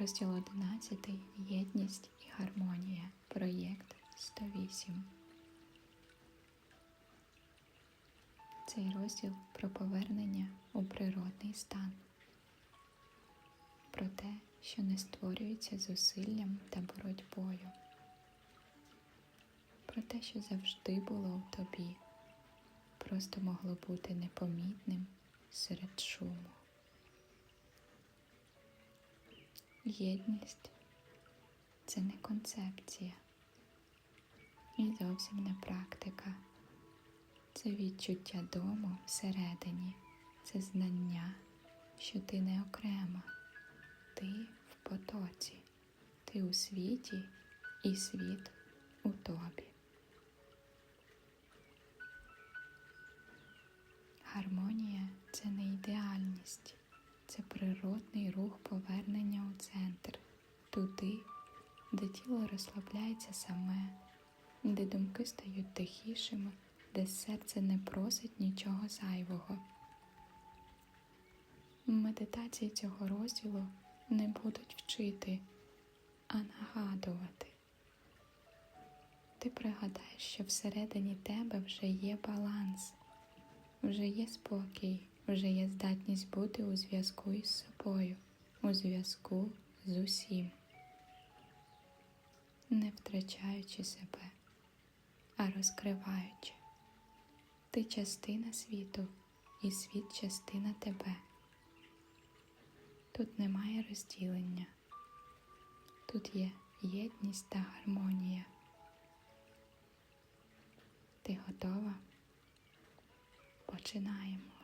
Розділ 11. Єдність і гармонія. Проєкт 108. Цей розділ про повернення у природний стан. Про те, що не створюється зусиллям та боротьбою. Про те, що завжди було в тобі, просто могло бути непомітним серед шуму. Єдність. Це не концепція. І зовсім не практика. Це відчуття дому всередині, це знання, що ти не окрема, ти в потоці, ти у світі і світ у тобі. Гармонія це не ідеальність, це природний рух повернення у центр, туди, де тіло розслабляється саме, де думки стають тихішими, де серце не просить нічого зайвого. Медитації цього розділу не будуть вчити, а нагадувати. Ти пригадаєш, що всередині тебе вже є баланс, вже є спокій, вже є здатність бути у зв'язку із собою, у зв'язку з усім, не втрачаючи себе, а розкриваючи. Ти частина світу, і світ частина тебе. Тут немає розділення, тут є єдність та гармонія. Ти готова? Починаємо.